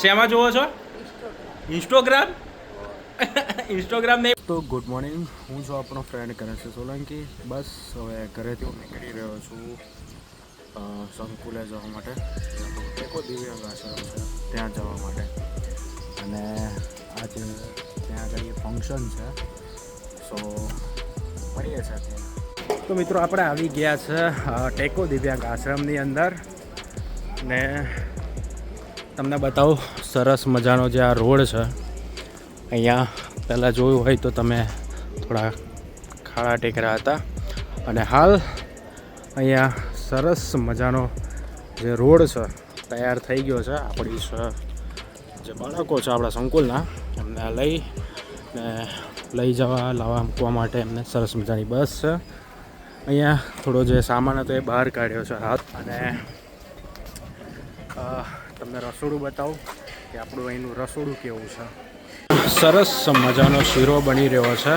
શેમાં જોવો છો? ઇન્સ્ટોગ્રામ? ઇન્સ્ટોગ્રામ નહીં. તો ગુડ મોર્નિંગ. હું છું આપણો ફ્રેન્ડ કનેશ સોલંકી. બસ હવે ઘરેથી હું નીકળી રહ્યો છું સંકુલે જવા માટે. ટેકો દિવ્યાંગ આશ્રમ છે ત્યાં જવા માટે. અને આજે ત્યાં આગળ ફંક્શન છે. સો મળીએ છે ત્યાં તો મિત્રો આપણે આવી ગયા છે ટેકો દિવ્યાંગ આશ્રમની અંદર. ને તમને બતાવું, સરસ મજાનો જે આ રોડ છે, અહીંયા પહેલાં જોયું હોય તો તમે થોડા ખાડા ટેકરા હતા. અને હાલ અહીંયા સરસ મજાનો જે રોડ છે, તૈયાર થઈ ગયો છે. આપણી જે બાળકો છે આપણા સંકુલના, એમને લઈ ને લઈ જવા, લાવવા, મૂકવા માટે એમને સરસ મજાની બસ છે. અહીંયા થોડો જે સામાન હતો એ બહાર કાઢ્યો છે હાથ. અને તમને રસોડું બતાવું કે આપણું અહીંનું રસોડું કેવું છે? સરસ મજાનો શીરો બની રહ્યો છે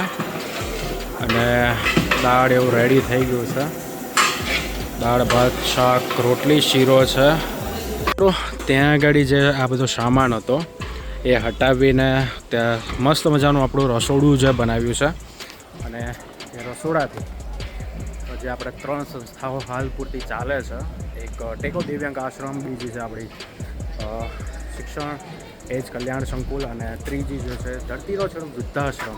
અને દાળ એવું રેડી થઈ ગયું છે. દાળ, ભાત, શાક, રોટલી, શીરો છે. તો ત્યાં આગળ જે આ બધો સામાન હતો એ હટાવીને ત્યાં મસ્ત મજાનું આપણું રસોડું જે બનાવ્યું છે. અને એ રસોડાથી જે આપણે ત્રણ સંસ્થાઓ હાલ પૂરતી ચાલે છે, એક ટેકો દિવ્યાંગ આશ્રમ, બીજી છે આપણી શિક્ષણ, એજ કલ્યાણ સંકુલ અને ત્રીજી જે છે ધરતીરો છે વૃદ્ધાશ્રમ.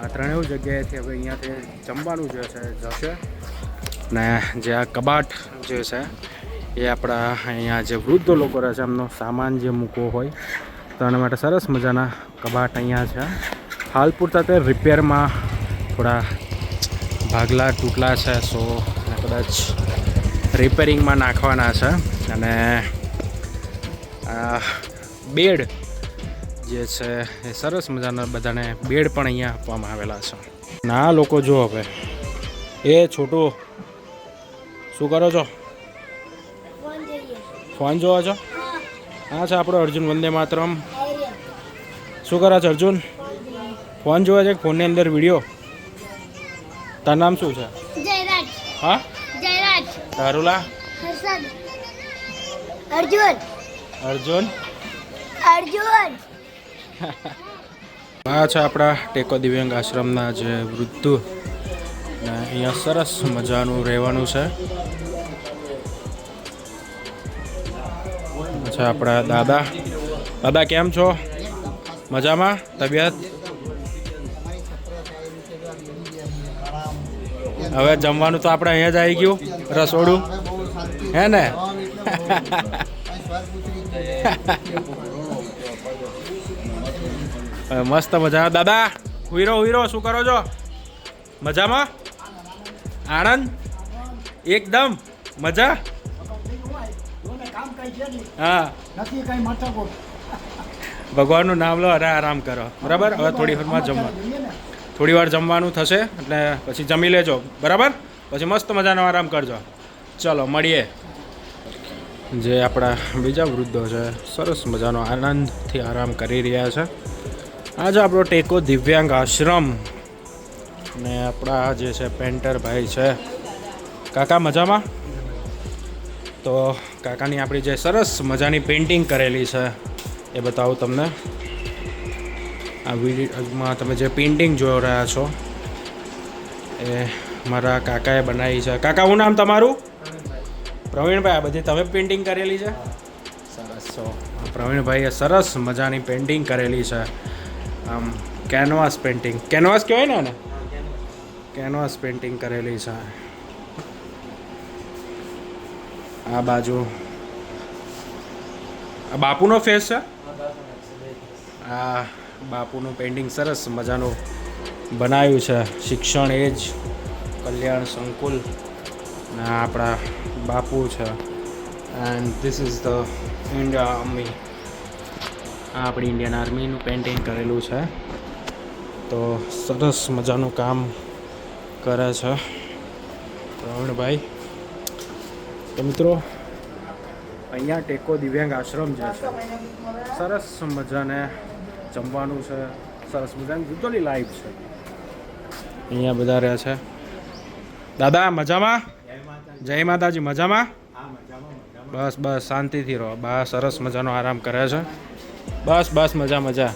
આ ત્રણેય જગ્યાએથી હવે અહીંયાથી જમવાનું જે છે, જશે. ને જે આ કબાટ જે છે, એ આપણા અહીંયા જે વૃદ્ધ લોકો રહે છે, એમનો સામાન જે મૂકવો હોય, તો એના માટે સરસ મજાના કબાટ અહીંયા છે. હાલ પૂરતા તે રિપેરમાં થોડા ભાગલા તૂટલા છે, સો અને કદાચ રિપેરિંગમાં નાખવાના છે. અને બેડ જે છે, એ સરસ મજાના બધાને બેડ પણ અહીંયા આપવામાં આવેલા છે. ના લોકો જો હવે. એ છોટું, શું કરો છો? ફોન જોવો છો? હા છે આપણો અર્જુન વંદે માતરમ. શું કરો છો, અર્જુન? ફોન જોવે છે ફોનની અંદર વીડિયો? તારું નામ શું છે? જયરાજ. હા? જયરાજ. તારુલા? હર્ષદ. અર્જુન. અર્જુન? અર્જુન. આ છે આપણા ટેકો દિવ્યાંગ આશ્રમના જે વૃદ્ધો. ને અહીંયા સરસ મજાનું રહેવાનું છે. અચ્છા આપણા દાદા. દાદા કેમ છો? મજામાં? તબિયત? હવે જમવાનું તો આપણે અહીંયા જ આવી ગયું, રસોડું. હે ને? મસ્ત મજા દાદા હુઈરો હુઈરો શું કરો છો? મજામાં? આણંદ? એકદમ. મજા? હા. ભગવાનનું નામ લો, અરે આરામ કરો. બરાબર? હવે થોડી વારમાં જમવા થોડી વાર જમવાનું થશે, એટલે પછી જમી લેજો. બરાબર? પછી મસ્ત મજાનો આરામ કરજો. ચલો, મળીએ. જે આપણા બીજા વૃદ્ધો છે, સરસ મજાનો આનંદથી આરામ કરી રહ્યા છે. આજે આપણો ટેકો દિવ્યાંગ આશ્રમ ને આપણા જે છે, પેન્ટર ભાઈ છે. કાકા, મજામાં? તો કાકાની આપણી જે સરસ મજાની પેઇન્ટિંગ કરેલી છે, એ બતાવું તમને. આ વિડીયોમાં તમે જે પેઇન્ટિંગ જોઈ રહ્યા છો એ મારા કાકાએ બનાવી છે. કાકા હું નામ તમારું? પ્રવીણભાઈ આ બધી તમે પેઇન્ટિંગ કરેલી છે? સરસ સો પ્રવીણભાઈએ સરસ મજાની પેઇન્ટિંગ કરેલી છે. આમ કેનવાસ પેઇન્ટિંગ કેનવાસ કહેવાય ને આને? કેનવાસ પેઇન્ટિંગ કરેલી છે. આ બાજુ. આ બાપુનો ફેસ છે? આ બાપુનું પેઇન્ટિંગ સરસ મજાનું બનાવ્યું છે. શિક્ષણ એ જ, કલ્યાણ સંકુલ. ને આપણા બાપુ છે. And this is the India army આ આપણી ઇન્ડિયન આર્મીનું પેઇન્ટિંગ કરેલું છે. તો સરસ મજાનું કામ કરે છે. પ્રવીણભાઈ, તો મિત્રો, અહીંયા ટેકો દિવ્યાંગ આશ્રમ જે છે, સરસ મજાને જમવાનું છે, સરસ મજાની જુદોની લાઈફ છે. અહીંયા બધા રહ્યા છે. દાદા, મજામાં? જય માતાજી, મજામાં? બસ બસ, શાંતિથી રહો. બા, સરસ મજાનો આરામ કરે છે. બસ બસ, મજા મજા.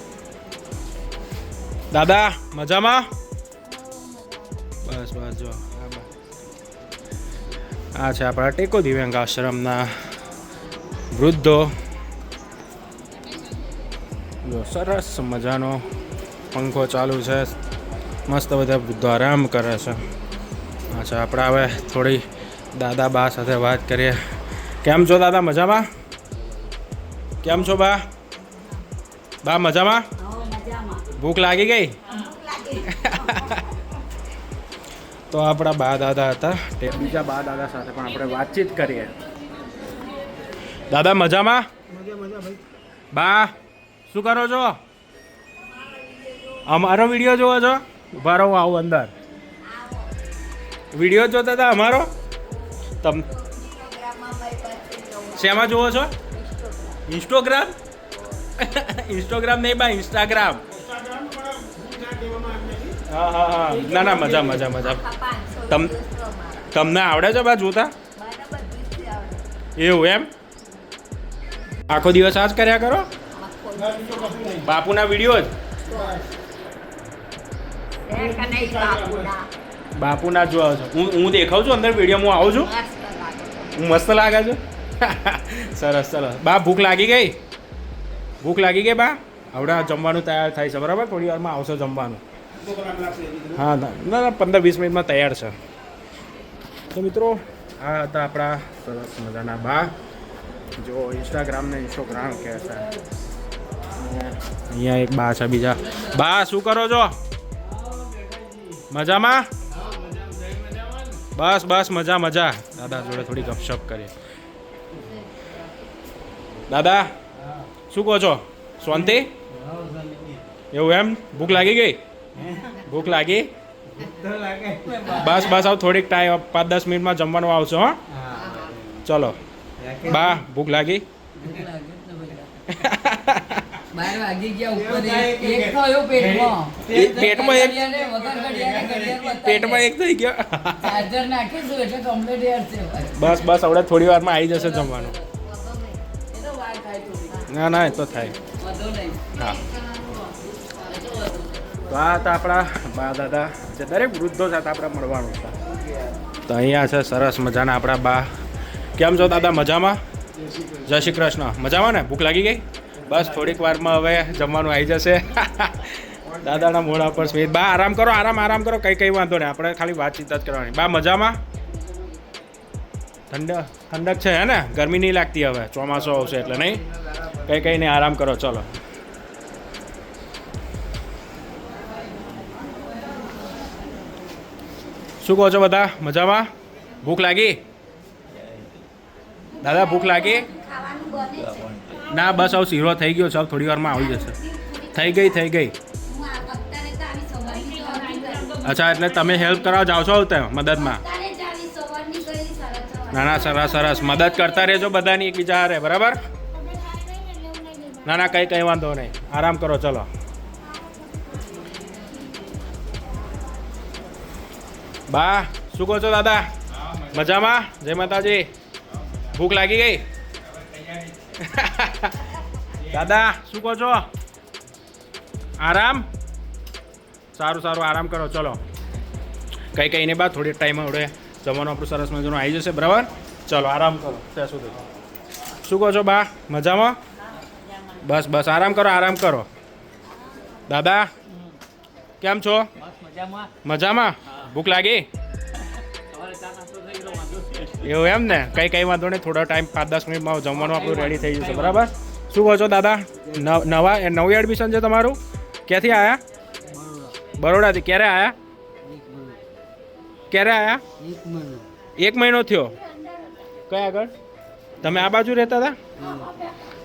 દાદા, મજામાં? બસ બસ, જો. આ છે આપણા ટેકો દિવ્યાંગ આશ્રમના વૃદ્ધો. જો સરસ મજાનો પંખો ચાલુ છે. મસ્ત બધા વૃદ્ધો આરામ કરે છે. અચ્છા આપણે હવે થોડી દાદા બા સાથે વાત કરીએ. કેમ છો દાદા મજામાં? કેમ છો બા? બા મજામાં? ભૂખ લાગી ગઈ? તો આપણા બા દાદા હતા. તે બીજા બા દાદા સાથે પણ આપણે વાતચીત કરીએ. દાદા મજામાં? બા? શું કરો છો? અમારો વીડિયો જોવો છો? ઊભા રહો આવું અંદર. વીડિયો જોતા હતા અમારો? તમ શેમાં જુઓ છો? ઇન્સ્ટોગ્રામ? ઇન્સ્ટોગ્રામ નહીં બા ઇન્સ્ટાગ્રામ. હા હા હા. ના ના મજા મજા મજા. તમ તમને આવડે છે બા જોતા? એવું એમ? આખો દિવસ આ જ કર્યા કરો? બાપુના વીડિયો જ? બાપુના? જ જોવા છો. હું હું દેખાઉં છું અંદર વિડીયોમાં આવું છું? હું મસ્ત લાગે છું? સરસ સરસ. બા ભૂખ લાગી ગઈ? ભૂખ લાગી ગઈ બા? હવે જમવાનું તૈયાર થાય છે બરાબર? થોડી વારમાં આવશે જમવાનું. હા ના ના પંદર વીસ મિનિટમાં તૈયાર છે. તો મિત્રો આ હતા આપણા સરસ મજાના બા. જો ઇન્સ્ટાગ્રામને ઇન્સ્ટોગ્રામ કહે છે અહીંયા એક બા છે બીજા. બા શું કરો છો? મજામાં? બસ બસ મજા મજા. દાદા જોડે થોડી ગપશપ કરીએ. દાદા શું કહો છો? શાંતિ? એવું એમ? ભૂખ લાગી ગઈ? ભૂખ લાગી? બસ બસ આવ થોડીક ટાઈમ પાંચ દસ મિનિટમાં જમવાનું આવશો હો. ચલો. બા ભૂખ લાગી. બાર વાગી ગયા ઉપર એક એક થયો પેટમાં. એ પેટમાં એક ઘડિયાળે વગર ઘડિયાળે ઘડિયાળ બતાવી પેટમાં એક થઈ ગયો. ચાર્જર નાખીશું એટલે કમ્પ્લીટ યાર છે બસ બસ હવે થોડી વારમાં આવી જશે જમવાનું. ના ના એ તો થાય. હા. તો આ હતા આપણા બા દાદા. જે દરેક વૃદ્ધો સાથે આપણે મળવાનું છે તો અહીંયા છે સરસ મજાના આપણા બા. કેમ છો દાદા? મજામાં? જય શ્રી કૃષ્ણ. મજામાં ને? ભૂખ લાગી ગઈ? બસ, થોડીક વારમાં હવે જમવાનું આવી જશે. દાદાના મોઢા પર સ્મિત. બા, આરામ કરો, આરામ આરામ કરો. કઈ કઈ વાંધો નહીં. આપણે ખાલી વાતચીત જ કરવાની. બા, મજામાં? ઠંડક ઠંડક છે, હે ને? ગરમી નહીં લાગતી હવે. ચોમાસું આવશે એટલે નહીં? કઈ કઈ નહીં, આરામ કરો, ચલો. શું કહો છો બધા? મજામાં? ભૂખ લાગી? દાદા, ભૂખ લાગી? ના બસ હવે શીરો થઈ ગયો છે થોડી વારમાં આવી જશે. થઈ ગઈ થઈ ગઈ. અચ્છા એટલે તમે હેલ્પ કરવા જાઓ છો ત્યાં મદદમાં? ના ના સરસ સરસ. મદદ કરતા રહેજો બધાની એકબીજા હારે બરાબર? ના ના કંઈ કંઈ વાંધો નહીં. આરામ કરો ચલો. બા શું કહો છો દાદા? મજામાં? જય માતાજી. ભૂખ લાગી ગઈ? દાદા શું કહો છો? આરામ? સારું સારું આરામ કરો ચલો. કંઈ કહીને બા થોડી ટાઈમ હવે જમવાનું આપણું સરસ મજાનું આવી જશે બરાબર? ચલો આરામ કરો ત્યાં સુધી. શું કહો છો બા મજામાં? બસ બસ આરામ કરો આરામ કરો. દાદા કેમ છો? મજામાં. ભૂખ લાગી? એવું એમ ને? કઈ કઈ વાંધો નહીં થોડો ટાઈમ પાંચ દસ મિનિટમાં જમવાનું આપણું રેડી થઈ જશે બરાબર? શું કહો છો દાદા? નવ- નવા એડમિશન છે તમારું? ક્યાંથી આવ્યા બરોડાથી. ક્યારે આવ્યા ક્યારે આવ્યા એક મહિનો થયો. કયા આગળ? તમે આ બાજુ રહેતા હતા?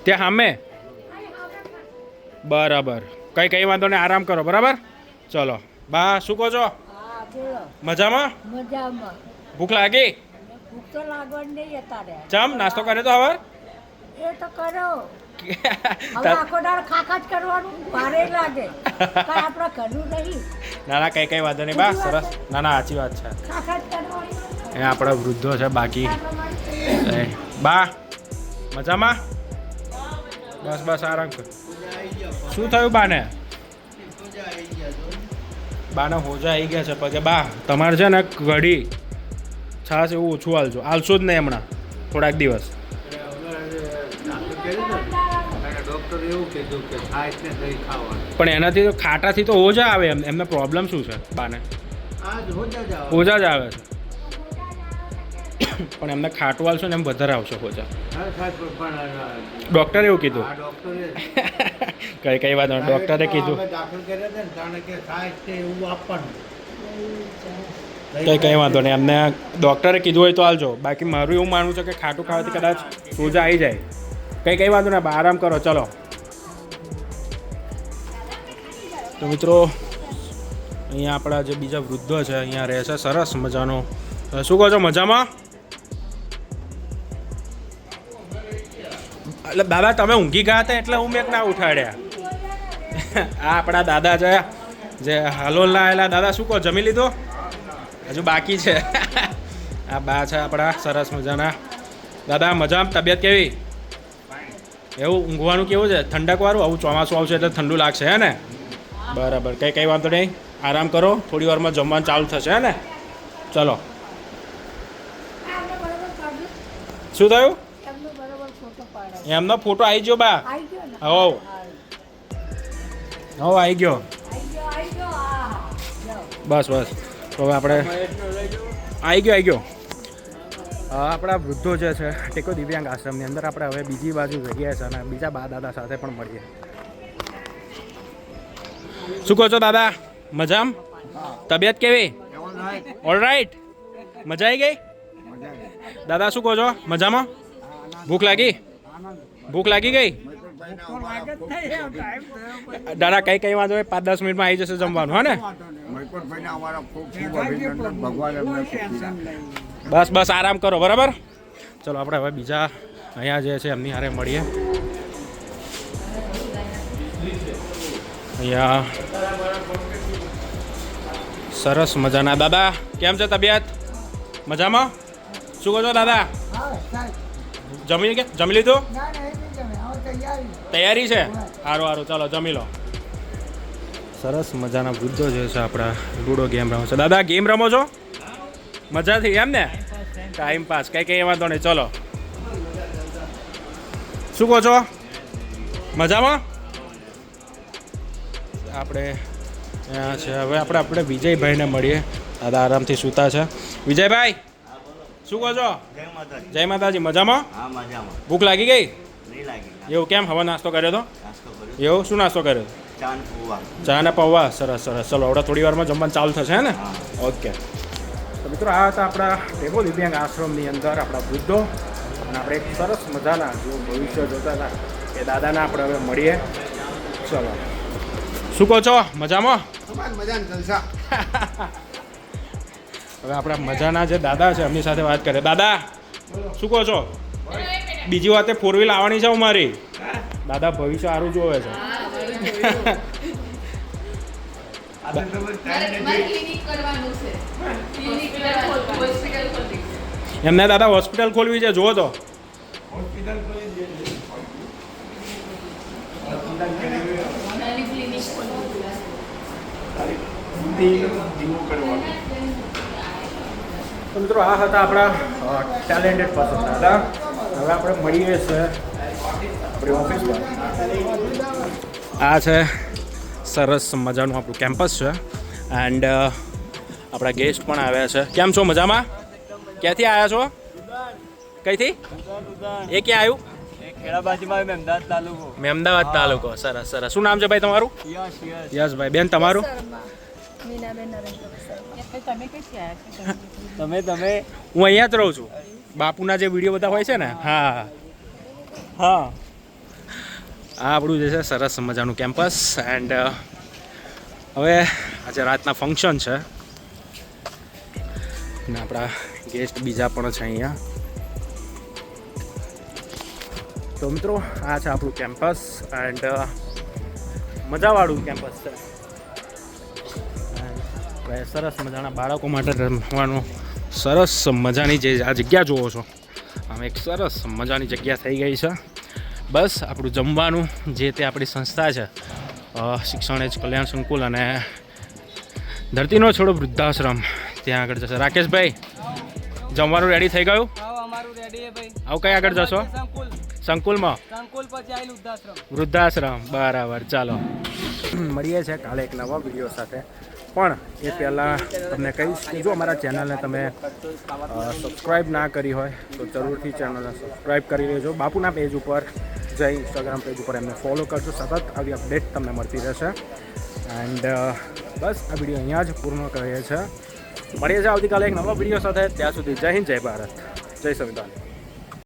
ત્યાં સામે? બરાબર. કઈ કઈ વાંધો નહીં આરામ કરો બરાબર? ચલો. બા શું કહો છો? મજામાં. ભૂખ લાગી? ભૂખ તો લાગવાની નહીં અત્યારે ચમ નાસ્તો કરે તો હવે? એ તો કરો. ના ના કઈ કઈ વાંધો નહીં. બા સરસ. ના ના સાચી વાત છે. એ આપણા વૃદ્ધો છે બાકી. બા મજામાં? બસ બસ આરામ શું થયું બાને? બાને હોજા આવી ગયા છે પગે. બા તમારે છે ને ઘડી છાસ એવું ઓછું હાલજો હાલશો જ નહીં હમણાં. થોડાક દિવસ. પણ એનાથી તો ખાટાથી તો ઓજા આવે એમ. એમને પ્રોબ્લેમ શું છે બાને? ઓજા જ આવે છે. પણ એમને ખાટું હાલશો ને એમ વધારે આવશે પણ ડૉક્ટરે એવું કીધું. કઈ કઈ વાત. ડૉક્ટરે કીધું. દાખલ કર્યા હતા ને કે એવું આપવાનું. કઈ કઈ વાંધો નહીં. એમને ડૉક્ટરે કીધું હોય તો હાલજો બાકી મારું એવું માનવું છે કે ખાટું ખાવાથી કદાચ સોજા આવી જાય. કંઈ કઈ વાંધો નહીં, આરામ કરો, ચલો. તો મિત્રો, અહીંયા આપણા જે બીજા વૃદ્ધો છે, અહીંયા રહે છે, સરસ મજાનો. શું કહો છો, મજામાં? એટલે દાદા તમે ઊંઘી ગયા હતા એટલે મેં ના ઉઠાડ્યા. આ આપણા દાદા છે, જે હાલોલના આવેલા. દાદા, શું કહો, જમી લીધો? હજુ બાકી છે. આ બા છે આપણા, સરસ મજાના. દાદા, મજામાં? તબિયત કેવી? એવું ઊંઘવાનું કેવું છે? ઠંડકવાળું આવું ચોમાસું આવશે એટલે ઠંડુ લાગશે, હે ને? બરાબર, કંઈ કંઈ વાંધો નહીં. આરામ કરો. થોડી વારમાં જમવાનું ચાલુ થશે, હે ને? ચલો. શું થયું? એમનો ફોટો આવી ગયો, બા? હો હો આવી ગયો. બસ બસ. તો હવે આપણે આવી ગયો આવી ગયો. આપણા વૃદ્ધો જે છે, ટેકો દિવ્યાંગ આશ્રમની અંદર આપણે હવે બીજી બાજુ જઈએ છીએ અને બીજા બા દાદા સાથે પણ મળીએ. શું કહો છો, દાદા? મજામ? તબિયત કેવી? ઓલ રાઈટ મજા આવી ગઈ? દાદા, શું કહો છો? મજામાં? ભૂખ લાગી? ભૂખ લાગી ગઈ? દાદા કઈ કઈ વાંધો પાંચ દસ મિનિટમાં આવી જશે જમવાનું, હા ને? મયકોટભાઈને અમારા ખૂબ ખૂબ અભિનંદન. ભગવાન એમને સુખી બસ બસ આરામ કરો બરાબર? ચલો આપણે હવે બીજા અહીંયા જે છે એમની હારે મળીએ. અહીંયા સરસ મજાના. દાદા કેમ છે તબિયત? મજામાં? શું કહો છો દાદા? જમી કે જમી લીધું? તૈયારી. છે? સારું સારું ચાલો જમી લો. સરસ મજાના વૃદ્ધો જે છે આપણા લૂડો ગેમ રમો છો. દાદા ગેમ રમો છો? મજાથી એમ ને? ટાઈમ પાસ કઈ કઈ વાંધો નહીં. ચલો. શું કહો છો? મજામાં? આપણે છે. હવે આપણે આપણે વિજયભાઈને મળીએ. દાદા આરામથી સૂતા છે. વિજયભાઈ શું કહો છો? જય માતાજી. જય માતાજી. મજામાં? હા મજામાં. ભૂખ લાગી ગઈ? નહીં લાગી. એવું કેમ? હવે નાસ્તો કર્યો તો? નાસ્તો એવું? શું નાસ્તો કર્યો? પૂવા ચા ને પૌવા સરસ સરસ. ચલો હવે થોડી વારમાં જમવાનું ચાલુ થશે ને? ઓકે. તો મિત્રો આ હતા આપણા ટેબો દિવ્યાંગ આશ્રમની અંદર આપણા વૃદ્ધો. અને આપણે એક સરસ મજાના જો ભવિષ્ય જોતા હતા એ દાદાને આપણે હવે મળીએ. ચલો. શું કહો છો? મજામાં? હવે આપણા મજાના જે દાદા છે એમની સાથે વાત કરીએ. દાદા શું કહો છો? બીજી વાતે ફોર વ્હીલ આવવાની છે અમારી. દાદા ભવિષ્ય સારું જોવે છે. એમને દાદા હોસ્પિટલ ખોલવી છે જુઓ તો. મિત્રો આ હતા આપણા ટેલેન્ટેડ પર્સન દાદા હવે આપણે મળીએ છે આપણી ઓફિસમાં આ છે સરસ મજાનું આપણું કેમ્પસ છે. એન્ડ આપણા ગેસ્ટ પણ આવ્યા છે. કેમ છો? મજામાં? ક્યાંથી આવ્યા છો? કઈથી? એ ક્યાં આવ્યું? મેં અમદાવાદ તાલુકો. સરસ સરસ. શું નામ છે ભાઈ તમારું? યસ ભાઈ. યશભાઈ બેન તમારું? તમે તમે હું અહીંયા જ રહું છું. બાપુના જે વીડિયો બધા હોય છે ને. હા. હા. આ આપણું જે છે સરસ મજાનું કેમ્પસ એન્ડ હવે આજે રાતના ફંક્શન છે. ને આપણા ગેસ્ટ બીજા પણ છે અહીંયા. તો મિત્રો, આ છે આપણું કેમ્પસ એન્ડ મજાવાળું કેમ્પસ છે. સરસ મજાના બાળકો માટે રમવાનું સરસ મજાની જે આ જગ્યા જુઓ છો. આમ એક સરસ મજાની જગ્યા થઈ ગઈ છે. બસ આપણું જમવાનું જે તે આપણી સંસ્થા છે શિક્ષણ એજ કલ્યાણ સંકુલ અને ધરતીનો છોડો વૃદ્ધાશ્રમ. ત્યાં આગળ જશે. રાકેશભાઈ જમવાનું રેડી થઈ ગયું? રેડી ભાઈ. આવું કઈ આગળ જશો? સંકુલમાં? સંકુલ પછી આવેલું વૃદ્ધાશ્રમ. વૃદ્ધાશ્રમ. બરાબર ચાલો. મળીએ છે કાલે એક નવા વીડિયો સાથે. પણ એ પહેલાં તમને કહીશ કે જો અમારા ચેનલને તમે સબસ્ક્રાઈબ ના કરી હોય તો જરૂરથી ચેનલને સબસ્ક્રાઈબ કરી લેજો. બાપુના પેજ ઉપર જઈ ઇન્સ્ટાગ્રામ પેજ ઉપર એમને ફોલો કરજો. સતત આવી અપડેટ તમને મળતી રહેશે. એન્ડ બસ, આ વીડિયો અહીંયા જ પૂર્ણ કરીએ છીએ. મળીએ છીએ આવતીકાલે એક નવા વીડિયો સાથે. ત્યાં સુધી જય હિન્દ, જય ભારત. જય સંવિધાન.